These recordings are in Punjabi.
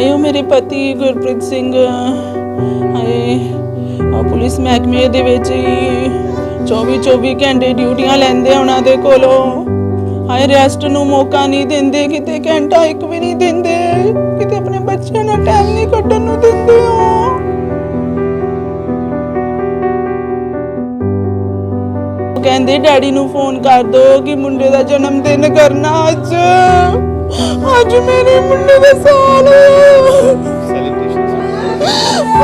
ਹਾਏ ਉਹ ਮੇਰੇ ਪਤੀ ਗੁਰਪ੍ਰੀਤ ਸਿੰਘ? ਹਾਏ ਪੁਲਿਸ ਮਹਿਕਮੇ ਦੇ ਵਿੱਚ ਹੀ 24 24 ਘੰਟੇ ਡਿਊਟੀਆਂ ਲੈਂਦੇ ਉਹਨਾਂ ਦੇ ਕੋਲੋਂ। ਹਾਏ, ਰੈਸਟ ਨੂੰ ਮੌਕਾ ਨਹੀਂ ਦਿੰਦੇ, ਕਿਤੇ ਘੰਟਾ ਇੱਕ ਵੀ ਨਹੀਂ ਦਿੰਦੇ। ਕਿਤੇ ਆਪਣੇ ਬੱਚਿਆਂ ਨਾਲ ਟਾਈਮ ਨਹੀਂ ਕੱਢਣ ਨੂੰ ਦਿੰਦੇ ਹੋ ਕਹਿੰਦੇ, ਡੈਡੀ ਨੂੰ ਫੋਨ ਕਰ ਦੋ ਕਿ ਮੁੰਡੇ ਦਾ ਜਨਮ ਦਿਨ ਕਰਨਾ ਅੱਜ। ਅੱਜ ਮੇਰੇ ਮੁੰਡੇ ਦਾ ਸਾਲ ਹੋਇਆ।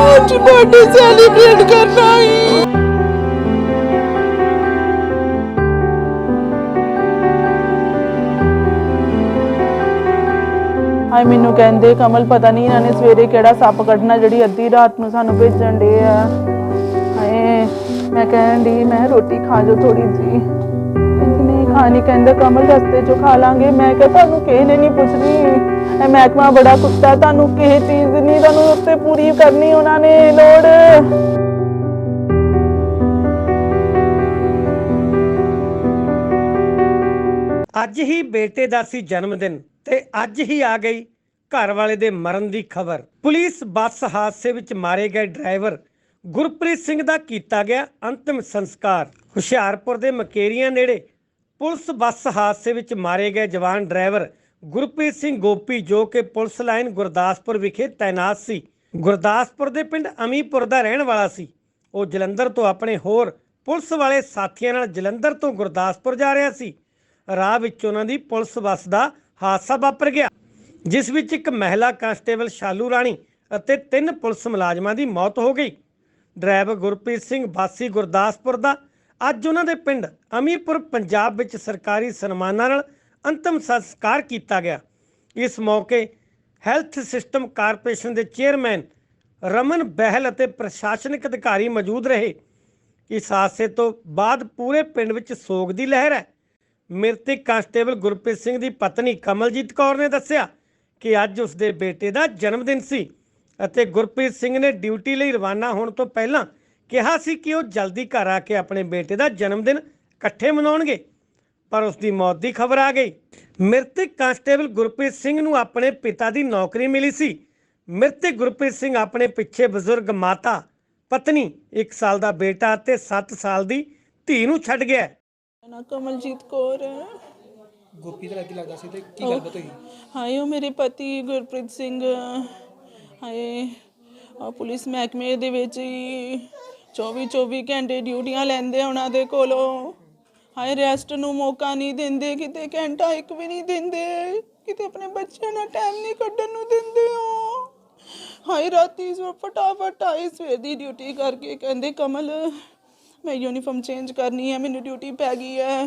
ਅੱਜ ਬਰਥਡੇ ਸੈਲੀਬ੍ਰੇਟ ਕਰਨਾ ਹੈ ਹਾਏ ਮੈਨੂੰ ਕਹਿੰਦੇ ਕਮਲ ਪਤਾ ਨਹੀਂ ਇਹਨਾਂ ਨੇ ਸਵੇਰੇ ਕਿਹੜਾ ਸੱਪ ਕੱਢਣਾ ਜਿਹੜੀ ਅੱਧੀ ਰਾਤ ਨੂੰ ਸਾਨੂੰ ਭੇਜਣ ਦੇ ਆ। ਹਾਏ ਮੈਂ ਕਹਿਣ ਦੀ ਮੈਂ ਰੋਟੀ ਖਾ ਜੋ ਥੋੜੀ ਜੀ ਕਹਿੰਦੀ ਕਹਿੰਦਾ ਕਮਲ ਰਸਤੇ ਚੋਂ ਖਾ ਲਾਂਗੇ। ਮੈਂ ਕਿਹਾ, ਤੁਹਾਨੂੰ ਕਿਸੇ ਨੇ ਨਹੀਂ ਪੁੱਛਣੀ। ਇਹ ਮਹਿਕਮਾ ਬੜਾ ਕੁੱਤਾ ਤੁਹਾਨੂੰ ਕਿਸੇ ਚੀਜ਼ ਦੀ ਨਹੀਂ, ਤੁਹਾਨੂੰ ਉੱਤੇ ਪੂਰੀ ਕਰਨੀ ਉਹਨਾਂ ਨੇ, ਲੋੜ। ਅੱਜ ਹੀ ਬੇਟੇ ਦਾ ਸੀ ਜਨਮ ਦਿਨ ਤੇ ਅੱਜ ਹੀ ਆ ਗਈ ਘਰ ਵਾਲੇ ਦੇ ਮਰਨ ਦੀ ਖਬਰ। ਪੁਲਿਸ ਬੱਸ ਹਾਦਸੇ ਵਿੱਚ ਮਾਰੇ ਗਏ ਡਰਾਈਵਰ ਗੁਰਪ੍ਰੀਤ ਸਿੰਘ ਦਾ ਕੀਤਾ ਗਿਆ ਅੰਤਿਮ ਸੰਸਕਾਰ। ਹੁਸ਼ਿਆਰਪੁਰ ਦੇ ਮਕੇਰੀਆਂ ਨੇੜੇ ਪੁਲਿਸ ਬੱਸ ਹਾਦਸੇ ਵਿੱਚ ਮਾਰੇ ਗਏ ਜਵਾਨ ਡਰਾਈਵਰ ਗੁਰਪ੍ਰੀਤ ਸਿੰਘ ਗੋਪੀ, ਜੋ ਕਿ ਪੁਲਿਸ ਲਾਈਨ ਗੁਰਦਾਸਪੁਰ ਵਿਖੇ ਤਾਇਨਾਤ ਸੀ। ਗੁਰਦਾਸਪੁਰ ਦੇ ਪਿੰਡ ਅਮੀਪੁਰ ਦਾ ਰਹਿਣ ਵਾਲਾ ਸੀ। ਉਹ ਜਲੰਧਰ ਤੋਂ ਆਪਣੇ ਹੋਰ ਪੁਲਿਸ ਵਾਲੇ ਸਾਥੀਆਂ ਨਾਲ ਜਲੰਧਰ ਤੋਂ ਗੁਰਦਾਸਪੁਰ ਜਾ ਰਿਹਾ ਸੀ। ਰਾਹ ਵਿੱਚ ਉਹਨਾਂ ਦੀ ਪੁਲਿਸ ਬੱਸ ਦਾ ਹਾਦਸਾ ਵਾਪਰ ਗਿਆ, ਜਿਸ ਵਿੱਚ ਇੱਕ ਮਹਿਲਾ ਕਾਂਸਟੇਬਲ ਸ਼ਾਲੂ ਰਾਣੀ ਅਤੇ ਤਿੰਨ ਪੁਲਿਸ ਮੁਲਾਜ਼ਮਾਂ ਦੀ ਮੌਤ ਹੋ ਗਈ। ਡਰਾਈਵਰ ਗੁਰਪ੍ਰੀਤ ਸਿੰਘ ਵਾਸੀ ਗੁਰਦਾਸਪੁਰ ਦਾ ਅੱਜ ਉਹਨਾਂ ਦੇ ਪਿੰਡ ਅਮੀਰਪੁਰ, ਪੰਜਾਬ ਵਿੱਚ ਸਰਕਾਰੀ ਸਨਮਾਨਾਂ ਨਾਲ ਅੰਤਮ ਸੰਸਕਾਰ ਕੀਤਾ ਗਿਆ। ਇਸ ਮੌਕੇ ਹੈਲਥ ਸਿਸਟਮ ਕਾਰਪੋਰੇਸ਼ਨ ਦੇ ਚੇਅਰਮੈਨ ਰਮਨ ਬਹਿਲ ਅਤੇ ਪ੍ਰਸ਼ਾਸਨਿਕ ਅਧਿਕਾਰੀ ਮੌਜੂਦ ਰਹੇ। ਇਸ ਹਾਦਸੇ ਤੋਂ ਬਾਅਦ ਪੂਰੇ ਪਿੰਡ ਵਿੱਚ ਸੋਗ ਦੀ ਲਹਿਰ ਹੈ। ਮ੍ਰਿਤਕ ਕਾਂਸਟੇਬਲ ਗੁਰਪ੍ਰੀਤ ਸਿੰਘ ਦੀ ਪਤਨੀ ਕਮਲਜੀਤ ਕੌਰ ਨੇ ਦੱਸਿਆ ਕਿ ਅੱਜ ਉਸ ਦੇ ਬੇਟੇ ਦਾ ਜਨਮ ਦਿਨ ਸੀ ਅਤੇ ਗੁਰਪ੍ਰੀਤ ਸਿੰਘ ਨੇ ਡਿਊਟੀ ਲਈ ਰਵਾਨਾ ਹੋਣ ਤੋਂ ਪਹਿਲਾਂ ਕਿਹਾ ਸੀ ਕਿ ਉਹ ਜਲਦੀ ਘਰ ਆ ਕੇ ਆਪਣੇ ਬੇਟੇ ਦਾ ਜਨਮ ਦਿਨ ਇਕੱਠੇ ਮਨਾਉਣਗੇ ਪਰ ਉਸ ਦੀ ਮੌਤ ਦੀ ਖਬਰ ਆ ਗਈ। ਮ੍ਰਿਤਕ ਕਾਂਸਟੇਬਲ ਗੁਰਪ੍ਰੀਤ ਸਿੰਘ ਨੂੰ ਆਪਣੇ ਪਿਤਾ ਦੀ ਨੌਕਰੀ ਮਿਲੀ ਸੀ। ਮ੍ਰਿਤਕ ਗੁਰਪ੍ਰੀਤ ਸਿੰਘ ਆਪਣੇ ਪਿੱਛੇ ਬਜ਼ੁਰਗ ਮਾਤਾ ਪਤਨੀ 1 ਸਾਲ ਦਾ ਬੇਟਾ ਅਤੇ 7 ਸਾਲ ਦੀ ਧੀ ਨੂੰ ਛੱਡ ਗਿਆ ਹੈ। ਨਾ ਕਮਲਜੀਤ ਕੌਰ ਹੈ। ਗੋਪੀ ਦਾ ਕੀ ਲੱਗਦਾ ਸੀ ਤੇ ਕੀ ਗੱਲਬਾਤ ਹੋਈ? ਹਾਏ ਉਹ ਮੇਰੇ ਪਤੀ ਗੁਰਪ੍ਰੀਤ ਸਿੰਘ ਹਾਏ ਆ ਪੁਲਿਸ ਮਹਿਕਮੇ ਦੇ ਵਿੱਚ ਹੀ 24 24 ਘੰਟੇ ਡਿਊਟੀਆਂ ਲੈਂਦੇ ਆ ਉਹਨਾਂ ਦੇ ਕੋਲੋਂ। ਹਾਏ ਰੈਸਟ ਨੂੰ ਮੌਕਾ ਨਹੀਂ ਦਿੰਦੇ, ਕਿਤੇ ਘੰਟਾ ਇੱਕ ਵੀ ਨਹੀਂ ਦਿੰਦੇ। ਕਿਤੇ ਆਪਣੇ ਬੱਚਿਆਂ ਨਾਲ ਟਾਈਮ ਨਹੀਂ ਕੱਢਣ ਨੂੰ ਦਿੰਦੇ ਹੋ ਹਾਏ, ਰਾਤੀ ਸੋ ਫਟਾਫਟ ਆਏ, ਸਵੇਰ ਦੀ ਡਿਊਟੀ ਕਰਕੇ ਕਹਿੰਦੇ, ਕਮਲ, ਮੈਂ ਯੂਨੀਫਾਰਮ ਚੇਂਜ ਕਰਨੀ ਹੈ, ਮੈਨੂੰ ਡਿਊਟੀ ਪੈ ਗਈ ਹੈ।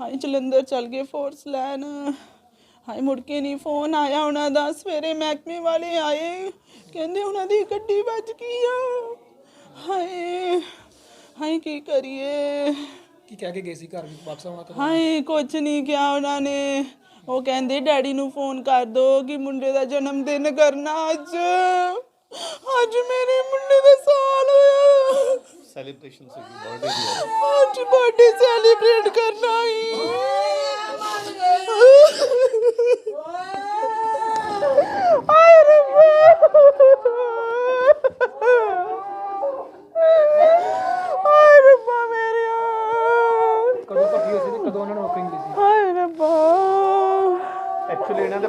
ਹਾਏ, ਜਲੰਧਰ ਚੱਲ ਗਏ ਫੋਰਸ ਲੈਣ। ਹਾਏ, ਮੁੜ ਕੇ ਨਹੀਂ ਫੋਨ ਆਇਆ ਉਹਨਾਂ ਦਾ। ਸਵੇਰੇ ਮਹਿਕਮੇ ਵਾਲੇ ਆਏ, ਕਹਿੰਦੇ ਉਹਨਾਂ ਦੀ ਗੱਡੀ ਵੱਜ ਗਈ ਆ। ਹਾਏ ਹਾਏ ਕੀ ਕਰੀਏ? ਕੀ ਕਹਿ ਕੇ ਗਏ ਸੀ ਘਰ ਵਾਪਸ ਆਉਣਾ ਤਾਂ? ਹਾਏ ਕੁਝ ਨਹੀਂ ਕਿਹਾ ਉਹਨਾਂ ਨੇ। ਉਹ ਕਹਿੰਦੇ ਡੈਡੀ ਨੂੰ ਫੋਨ ਕਰ ਦੋ ਕਿ ਮੁੰਡੇ ਦਾ ਜਨਮ ਦਿਨ ਕਰਨਾ ਅੱਜ। ਅੱਜ ਮੇਰੇ ਮੁੰਡੇ ਦਾ ਸਾਲ ਹੋਇਆ। ਸੈਲੀਬ੍ਰੇਸ਼ਨ ਸੀ ਬਰਥਡੇ ਦੀ ਅੱਜ ਬਰਥਡੇ ਸੈਲੀਬ੍ਰੇਟ ਕਰਨਾ ਹੈ ਆਏ ਰੱਬਾ ਆਏ ਰੱਬਾ ਮੇਰਿਆ ਕਦੋਂ ਭਰਤੀ ਹੋਈ ਸੀ ਤੇ ਕਦੋਂ ਉਹਨਾਂ ਨੂੰ ਨੌਕਰੀ ਮਿਲੀ ਸੀ ਹਾਏ ਰੱਬਾ ਐਕਚੁਅਲੀ ਇਹਨਾਂ ਦੇ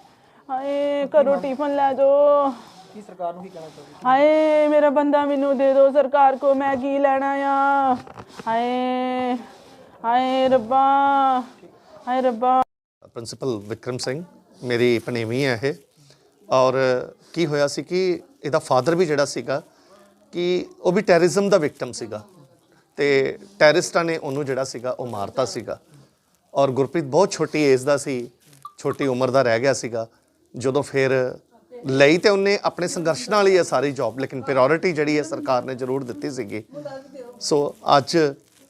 ਹਾਏ ਘਰੋਂ ਟਿਫਨ ਲੈ ਜਾਓ। ਕੀ ਸਰਕਾਰ ਨੂੰ ਕੀ ਕਹਿਣਾ ਚਾਹੁੰਦੇ ਹਾਏ ਮੇਰਾ ਬੰਦਾ ਮੈਨੂੰ ਦੇ ਦਿਓ ਸਰਕਾਰ ਕੋ ਮੈਂ ਕੀ ਲੈਣਾ ਆ? ਹਾਏ ਹਾਏ ਰੱਬਾ ਹਾਏ ਰੱਬਾ। ਪ੍ਰਿੰਸੀਪਲ ਵਿਕਰਮ ਸਿੰਘ ਮੇਰੀ ਪਨੇਵੀ ਹੈ ਇਹ। ਔਰ ਕੀ ਹੋਇਆ ਸੀ ਕਿ ਇਹਦਾ ਫਾਦਰ ਵੀ ਜਿਹੜਾ ਸੀਗਾ ਕਿ ਉਹ ਵੀ ਟੈਰਰਿਜ਼ਮ ਦਾ ਵਿਕਟਮ ਸੀਗਾ। ਤੇ ਟੈਰਰਿਸਟਾਂ ਨੇ ਉਹਨੂੰ ਜਿਹੜਾ ਸੀਗਾ ਉਹ ਮਾਰਤਾ ਸੀਗਾ। ਔਰ ਗੁਰਪ੍ਰੀਤ ਬਹੁਤ ਛੋਟੀ ਏਜ ਦਾ ਸੀ ਛੋਟੀ ਉਮਰ ਦਾ ਰਹਿ ਗਿਆ ਸੀਗਾ। ਜਦੋਂ ਫਿਰ ਲਈ ਤੇ ਉਹਨੇ ਆਪਣੇ ਸੰਘਰਸ਼ ਨਾਲ ਹੀ ਇਹ ਸਾਰੀ ਜੌਬ ਲੇਕਿਨ ਪ੍ਰਾਇੋਰਟੀ ਜਿਹੜੀ ਹੈ ਸਰਕਾਰ ਨੇ ਜ਼ਰੂਰ ਦਿੱਤੀ ਸੀਗੀ। ਸੋ ਅੱਜ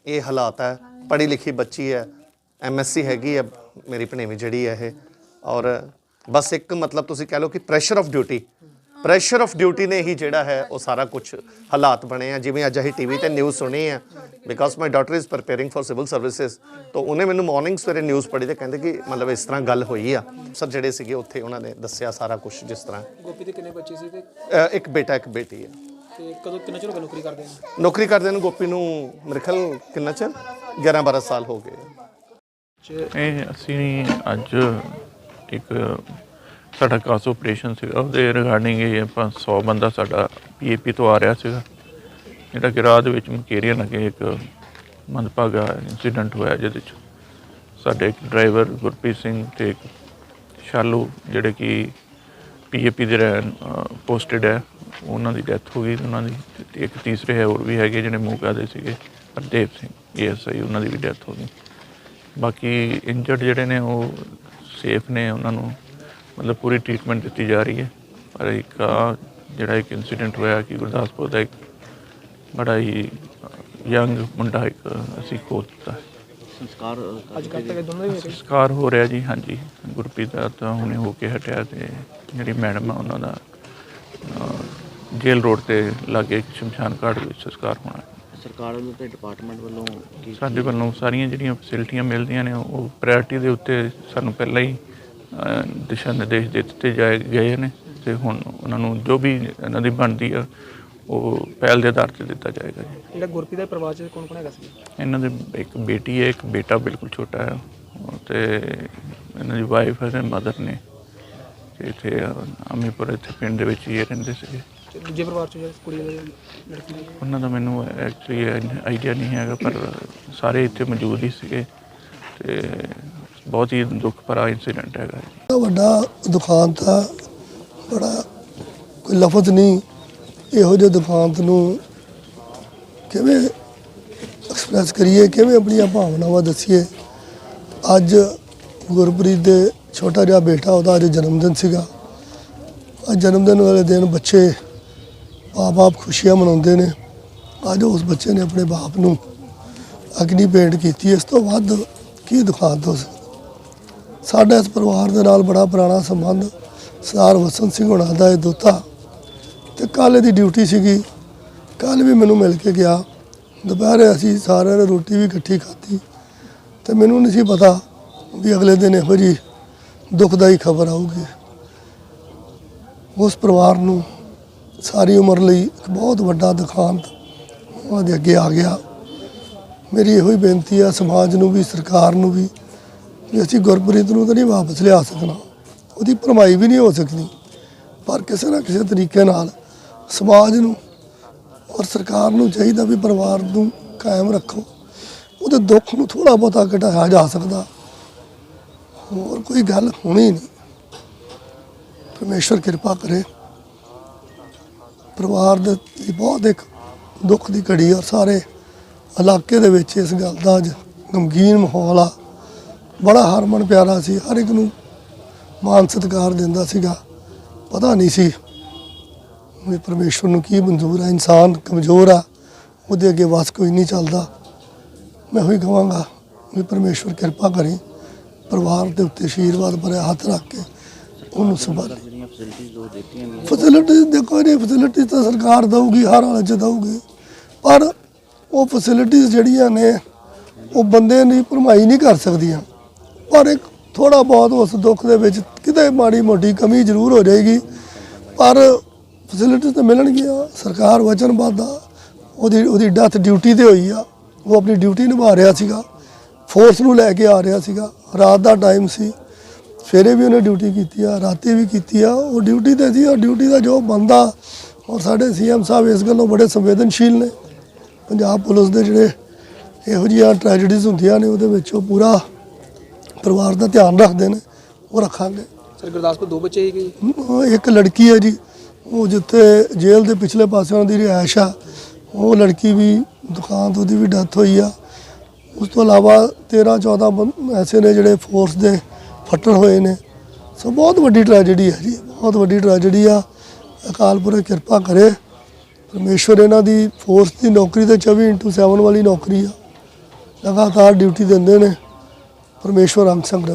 ਇਹ ਹਾਲਾਤ ਹੈ ਪੜ੍ਹੀ ਲਿਖੀ ਬੱਚੀ ਹੈ ਐਮਐਸਸੀ ਹੈਗੀ ਹੈ ਮੇਰੀ ਭਣੇਵੀਂ ਜਿਹੜੀ ਹੈ ਇਹ। ਔਰ ਬਸ ਇੱਕ ਮਤਲਬ ਤੁਸੀਂ ਕਹਿ ਲਓ ਕਿ pressure of duty pressure of duty ਨੇ ਹੀ ਜਿਹੜਾ ਹੈ ਉਹ ਸਾਰਾ ਕੁਝ ਹਾਲਾਤ ਬਣੇ ਆ। ਜਿਵੇਂ ਅੱਜ ਅਸੀਂ ਟੀਵੀ ਤੇ ਨਿਊਜ਼ ਸੁਣੀ ਹੈ because my daughter is preparing for civil services ਤਾਂ ਉਹਨੇ ਮੈਨੂੰ ਮਾਰਨਿੰਗ ਸਵੇਰੇ ਨਿਊਜ਼ ਪੜ੍ਹੀ ਤੇ ਕਹਿੰਦੇ ਕਿ ਮਤਲਬ ਇਸ ਤਰ੍ਹਾਂ ਗੱਲ ਹੋਈ ਆ। ਸਰ ਜਿਹੜੇ ਸੀਗੇ ਉੱਥੇ ਉਹਨਾਂ ਨੇ ਦੱਸਿਆ ਸਾਰਾ ਕੁਝ ਜਿਸ ਤਰ੍ਹਾਂ। ਗੋਪੀ ਦੇ ਕਿੰਨੇ ਬੱਚੇ ਸੀ ਤੇ ਅ, ਇੱਕ ਬੇਟਾ ਇੱਕ ਬੇਟੀ ਹੈ ਤੇ ਕਦੋਂ ਕਿੰਨਾ ਚਿਰ ਹੋ ਗਿਆ ਨੌਕਰੀ ਕਰਦੇ ਨੇ? ਨੌਕਰੀ ਕਰਦੇ ਨੂੰ ਗੋਪੀ ਨੂੰ ਮੇਰੇ ਖਿਆਲ ਕਿੰਨਾ ਚਿਰ? 11 12 ਸਾਲ ਹੋ ਗਏ। ਇਹ ਅਸੀਂ ਅੱਜ ਇੱਕ ਸਾਡਾ ਕਾਸ ਆਪਰੇਸ਼ਨ ਸੀਗਾ, ਉਹਦੇ ਰਿਗਾਰਡਿੰਗ ਇਹ ਆਪਾਂ 100 ਬੰਦਾ ਸਾਡਾ ਪੀਏਪੀ ਤੋਂ ਆ ਰਿਹਾ ਸੀਗਾ। ਜਿਹੜਾ ਕਿ ਰਾਹ ਦੇ ਵਿੱਚ ਮਕੇਰੀਆ ਨਗੇ ਇੱਕ ਮੰਦਭਾਗਾ ਇਨਸੀਡੈਂਟ ਹੋਇਆ ਜਿਹਦੇ ਚ। ਸਾਡੇ ਇੱਕ ਡਰਾਈਵਰ ਗੁਰਪ੍ਰੀਤ ਸਿੰਘ ਤੇ ਇੱਕ ਸ਼ਾਲੂ, ਜਿਹੜੇ ਕਿ ਪੀਏਪੀ ਦੇ ਰਹਿਣ ਪੋਸਟਡ ਹੈ। ਉਹਨਾਂ ਦੀ ਡੈਥ ਹੋ ਗਈ, ਉਹਨਾਂ ਦੀ ਇੱਕ ਤੀਸਰੇ ਹੈ ਹੋਰ ਵੀ ਹੈਗੇ ਜਿਹੜੇ ਮੂਕਾ ਦੇ ਸੀਗੇ, ਹਰਦੇਵ ਸਿੰਘ ਏਐਸਆਈ ਉਹਨਾਂ ਦੀ ਵੀ ਡੈਥ ਹੋ ਗਈ। ਬਾਕੀ ਇੰਜਰਡ ਜਿਹੜੇ ਨੇ ਉਹ ਸੇਫ ਨੇ, ਉਹਨਾਂ ਨੂੰ ਮਤਲਬ ਪੂਰੀ ਟ੍ਰੀਟਮੈਂਟ ਦਿੱਤੀ ਜਾ ਰਹੀ ਹੈ ਪਰ ਇੱਕ ਆਹ ਜਿਹੜਾ ਇੱਕ ਇਨਸੀਡੈਂਟ ਹੋਇਆ ਕਿ ਗੁਰਦਾਸਪੁਰ ਦਾ ਇੱਕ ਬੜਾ ਹੀ ਯੰਗ ਮੁੰਡਾ ਇੱਕ ਅਸੀਂ ਖੋ ਦਿੱਤਾ ਹੈ ਅੱਜ ਕੱਲ੍ਹ ਤੱਕ ਇਹ ਦੋਨੋਂ ਦੇ ਵੀ ਹੈਗੇ। ਸੰਸਕਾਰ ਹੋ ਰਿਹਾ ਜੀ ਹਾਂਜੀ ਗੁਰਪ੍ਰੀਤ ਦਾ ਤਾਂ ਹੁਣੇ ਹੋ ਕੇ ਹਟਿਆ ਤੇ ਜਿਹੜੀ ਮੈਡਮ ਆ ਉਹਨਾਂ ਦਾ ਅਹ, ਜੇਲ੍ਹ ਰੋਡ ਤੇ ਲਾਗੇ ਇੱਕ ਸ਼ਮਸ਼ਾਨ ਘਾਟ ਵਿੱਚ ਸੰਸਕਾਰ ਹੋਣਾ ਹੈ। ਸਰਕਾਰ ਵੱਲੋਂ ਤੇ ਡਿਪਾਰਟਮੈਂਟ ਵੱਲੋਂ ਕੀ ਸਾਡੇ ਵੱਲੋਂ ਸਾਰੀਆਂ ਜਿਹੜੀਆਂ ਫੈਸਿਲਿਟੀਆਂ ਮਿਲਦੀਆਂ ਨੇ ਉਹ ਪ੍ਰਾਇੋਰਟੀ ਦੇ ਉੱਤੇ ਸਾਨੂੰ ਪਹਿਲਾਂ ਹੀ ਦਿਸ਼ਾ ਨਿਰਦੇਸ਼ ਦੇ ਦਿੱਤੇ ਜਾਏ ਗਏ ਨੇ ਤੇ ਹੁਣ ਉਹਨਾਂ ਨੂੰ ਜੋ ਵੀ ਇਹਨਾਂ ਦੀ ਬਣਦੀ ਆ ਉਹ ਪਹਿਲ ਦੇ ਆਧਾਰ ਤੇ ਦਿੱਤਾ ਜਾਏਗਾ ਜੀ। ਜਿਹੜਾ ਗੁਰਪ੍ਰੀਤ ਦੇ ਪਰਿਵਾਰ ਚ ਕੌਣ ਕੌਣ ਹੈਗਾ ਸੀ? ਇਹਨਾਂ ਦੇ ਇੱਕ ਬੇਟੀ ਹੈ ਇੱਕ ਬੇਟਾ ਬਿਲਕੁਲ ਛੋਟਾ ਹੈ ਤੇ ਇਹਨਾਂ ਦੀ ਵਾਈਫ ਹੈ ਤੇ ਮਦਰ ਨੇ। ਤੇ ਇੱਥੇ ਅਮੀਪੁਰ ਇੱਥੇ ਪਿੰਡ ਦੇ ਵਿੱਚ ਹੀ ਰਹਿੰਦੇ ਸੀਗੇ। ਤੇ ਦੂਜੇ ਪਰਿਵਾਰ ਚ ਜਿਹੜਾ ਕੁੜੀ ਦੇ ਲੜਕੀ ਦੇ? ਉਹਨਾਂ ਦਾ ਮੈਨੂੰ ਐਕਚੁਅਲੀ ਆਈਡੀਆ ਨਹੀਂ ਹੈਗਾ ਪਰ ਸਾਰੇ ਇੱਥੇ ਮੌਜੂਦ ਹੀ ਸੀਗੇ। ਤੇ ਬਹੁਤ ਹੀ ਦੁੱਖ ਭਰਾ ਇਨਸੀਡੈਂਟ ਹੈਗਾ ਬੜਾ ਵੱਡਾ ਦੁਖਾਂਤ ਆ ਬੜਾ ਕੋਈ ਲਫ਼ਜ਼ ਨਹੀਂ। ਇਹੋ ਜਿਹੇ ਦੁਖਾਂਤ ਨੂੰ ਕਿਵੇਂ ਐਕਸਪ੍ਰੈਸ ਕਰੀਏ, ਕਿਵੇਂ ਆਪਣੀਆਂ ਭਾਵਨਾਵਾਂ ਦੱਸੀਏ। ਅੱਜ ਗੁਰਪ੍ਰੀਤ ਦੇ ਛੋਟਾ ਜਿਹਾ ਬੇਟਾ, ਉਹਦਾ ਅੱਜ ਜਨਮ ਦਿਨ ਸੀਗਾ। ਅੱਜ ਜਨਮ ਦਿਨ ਵਾਲੇ ਦਿਨ ਬੱਚੇ ਆਪ ਬਾਪ ਖੁਸ਼ੀਆਂ ਮਨਾਉਂਦੇ ਨੇ। ਅੱਜ ਉਸ ਬੱਚੇ ਨੇ ਆਪਣੇ ਬਾਪ ਨੂੰ ਅਗਨੀ ਭੇਂਟ ਕੀਤੀ। ਇਸ ਤੋਂ ਵੱਧ ਕੀ ਦੁਖਾਂਤ ਹੋ ਸਕਦਾ? ਸਾਡਾ ਇਸ ਪਰਿਵਾਰ ਦੇ ਨਾਲ ਬੜਾ ਪੁਰਾਣਾ ਸੰਬੰਧ, ਸਰਦਾਰ ਵਸੰਤ ਸਿੰਘ ਹੋਣਾ ਦਾ ਇਹ ਦੋਤਾ। ਤੇ ਕੱਲ੍ਹ ਦੀ ਡਿਊਟੀ ਸੀਗੀ। ਕੱਲ ਵੀ ਮੈਨੂੰ ਮਿਲ ਕੇ ਗਿਆ। ਦੁਪਹਿਰੇ ਅਸੀਂ ਸਾਰਿਆਂ ਨੇ ਰੋਟੀ ਵੀ ਇਕੱਠੀ ਖਾਧੀ। ਤੇ ਮੈਨੂੰ ਨਹੀਂ ਸੀ ਪਤਾ ਵੀ ਅਗਲੇ ਦਿਨ ਇਹੋ ਜੀ ਦੁਖਦਾਈ ਖਬਰ ਆਊਗੀ। ਉਸ ਪਰਿਵਾਰ ਨੂੰ ਸਾਰੀ ਉਮਰ ਲਈ ਇੱਕ ਬਹੁਤ ਵੱਡਾ ਦੁਖਾਂਤ ਉਹਨਾਂ ਦੇ ਅੱਗੇ ਆ ਗਿਆ। ਮੇਰੀ ਇਹੋ ਹੀ ਬੇਨਤੀ ਆ, ਸਮਾਜ ਨੂੰ ਵੀ, ਸਰਕਾਰ ਨੂੰ ਵੀ ਵੀ ਅਸੀਂ ਗੁਰਪ੍ਰੀਤ ਨੂੰ ਤਾਂ ਨਹੀਂ ਵਾਪਸ ਲਿਆ ਸਕਣਾ। ਉਹਦੀ ਭਰਮਾਈ ਵੀ ਨਹੀਂ ਹੋ ਸਕਦੀ। ਪਰ ਕਿਸੇ ਨਾ ਕਿਸੇ ਤਰੀਕੇ ਨਾਲ ਸਮਾਜ ਨੂੰ ਔਰ ਸਰਕਾਰ ਨੂੰ ਚਾਹੀਦਾ ਵੀ ਪਰਿਵਾਰ ਨੂੰ ਕਾਇਮ ਰੱਖੋ। ਉਹਦੇ ਦੁੱਖ ਨੂੰ ਥੋੜਾ ਬਹੁਤਾ ਘਟਾਇਆ ਜਾ ਸਕਦਾ। ਹੋਰ ਕੋਈ ਗੱਲ ਹੋਣੀ ਨਹੀਂ। ਪਰਮੇਸ਼ਰ ਕਿਰਪਾ ਕਰੇ। ਪਰਿਵਾਰ ਦੇ ਬਹੁਤ ਇੱਕ ਦੁੱਖ ਦੀ ਘੜੀ ਔਰ ਸਾਰੇ ਇਲਾਕੇ ਦੇ ਵਿੱਚ ਇਸ ਗੱਲ ਦਾ ਅੱਜ ਗਮਗੀਨ ਮਾਹੌਲ ਆ। ਬੜਾ ਹਰਮਨ ਪਿਆਰਾ ਸੀ, ਹਰ ਇੱਕ ਨੂੰ ਮਾਨ ਸਤਿਕਾਰ ਦਿੰਦਾ ਸੀਗਾ। ਪਤਾ ਨਹੀਂ ਸੀ ਵੀ ਪਰਮੇਸ਼ਵਰ ਨੂੰ ਕੀ ਮਨਜ਼ੂਰ ਆ, ਇਨਸਾਨ ਕਮਜ਼ੋਰ ਆ, ਉਹਦੇ ਅੱਗੇ ਵਸ ਕੋਈ ਨਹੀਂ ਚੱਲਦਾ। ਮੈਂ ਹੋਈ ਕਹਾਂਗਾ ਵੀ ਪਰਮੇਸ਼ਵਰ ਕਿਰਪਾ ਕਰੇ, ਪਰਿਵਾਰ ਦੇ ਉੱਤੇ ਆਸ਼ੀਰਵਾਦ ਭਰਿਆ ਹੱਥ ਰੱਖ ਕੇ ਉਹਨੂੰ ਸੰਭਾਲੇ। ਫੈਸਿਲਿਟੀਜ਼ ਫੈਸਿਲਿਟੀ ਦੇਖੋ ਇਹ ਫੈਸਿਲਿਟੀ ਤਾਂ ਸਰਕਾਰ ਦਊਗੀ, ਹਰ ਹਾਲਤ 'ਚ ਦਊਗੀ, ਪਰ ਉਹ ਫੈਸਿਲਿਟੀਆਂ ਜਿਹੜੀਆਂ ਨੇ, ਉਹ ਬੰਦੇ ਦੀ ਭਰਮਾਈ ਨਹੀਂ ਕਰ ਸਕਦੀਆਂ। ਪਰ ਇੱਕ ਥੋੜਾ ਬਹੁਤ ਉਸ ਦੁੱਖ ਦੇ ਵਿੱਚ ਕਿਤੇ ਮਾੜੀ ਮੋਟੀ ਕਮੀ ਜ਼ਰੂਰ ਹੋ ਜਾਏਗੀ, ਪਰ ਫੈਸਿਲਿਟੀਆਂ ਤਾਂ ਮਿਲਣਗੀਆਂ, ਸਰਕਾਰ ਵਚਨਬੱਧ ਆ ਉਹਦੀ ਉਹਦੀ ਡੈਥ ਡਿਊਟੀ ਤੇ ਹੋਈ ਆ, ਉਹ ਆਪਣੀ ਡਿਊਟੀ ਨਿਭਾ ਰਿਹਾ ਸੀਗਾ ਫੋਰਸ ਨੂੰ ਲੈ ਕੇ ਆ ਰਿਹਾ ਸੀਗਾ, ਰਾਤ ਦਾ ਟਾਈਮ ਸੀ, ਸਵੇਰੇ ਵੀ ਉਹਨੇ ਡਿਊਟੀ ਕੀਤੀ ਆ, ਰਾਤੀ ਵੀ ਕੀਤੀ ਆ, ਉਹ ਡਿਊਟੀ ਤੇ ਸੀ, ਉਹ ਡਿਊਟੀ ਦਾ ਜੋ ਬੰਦਾ, ਔਰ ਸਾਡੇ ਸੀਐਮ ਸਾਹਿਬ ਇਸ ਗੱਲੋਂ ਬੜੇ ਸੰਵੇਦਨਸ਼ੀਲ ਨੇ, ਪੰਜਾਬ ਪੁਲਿਸ ਦੇ ਜਿਹੜੇ ਇਹੋ ਜਿਹੀਆਂ ਟ੍ਰੈਜਡੀਜ਼ ਹੁੰਦੀਆਂ ਨੇ, ਉਹਦੇ ਵਿੱਚ ਉਹ ਪੂਰਾ ਪਰਿਵਾਰ ਦਾ ਧਿਆਨ ਰੱਖਦੇ ਨੇ ਉਹ ਰੱਖਾਂਗੇ। ਸਰ ਗੁਰਦਾਸਪੁਰ ਦੋ ਬੱਚੇ ਹੀ ਗਏ ਇੱਕ ਲੜਕੀ ਹੈ ਜੀ ਉਹ ਜਿੱਥੇ ਜੇਲ੍ਹ ਦੇ ਪਿਛਲੇ ਪਾਸੇ ਉਹਨਾਂ ਦੀ ਰਿਹਾਇਸ਼ ਆ। ਉਹ ਲੜਕੀ ਵੀ ਦੁਕਾਨ ਤੋਂ ਉਹਦੀ ਵੀ ਡੈਥ ਹੋਈ ਆ। ਉਸ ਤੋਂ ਇਲਾਵਾ 13 14 ਬੰ- ਐਸੇ ਨੇ ਜਿਹੜੇ ਫੋਰਸ ਦੇ ਫੱਟੜ ਹੋਏ ਨੇ। ਸੋ ਬਹੁਤ ਵੱਡੀ ਟ੍ਰੈਜੇਡੀ ਹੈ ਜੀ ਬਹੁਤ ਵੱਡੀ ਟ੍ਰੈਜੇਡੀ ਆ। ਅਕਾਲ ਪੁਰਖ ਕਿਰਪਾ ਕਰੇ। ਪਰਮੇਸ਼ਵਰ ਇਹਨਾਂ ਦੀ ਫੋਰਸ ਦੀ ਨੌਕਰੀ ਤੇ 24/7 ਵਾਲੀ ਨੌਕਰੀ ਆ। ਲਗਾਤਾਰ ਡਿਊਟੀ ਦਿੰਦੇ ਨੇ। ਪਰਮੇਸ਼ਵਰ ਅੰਗ ਸੰਗ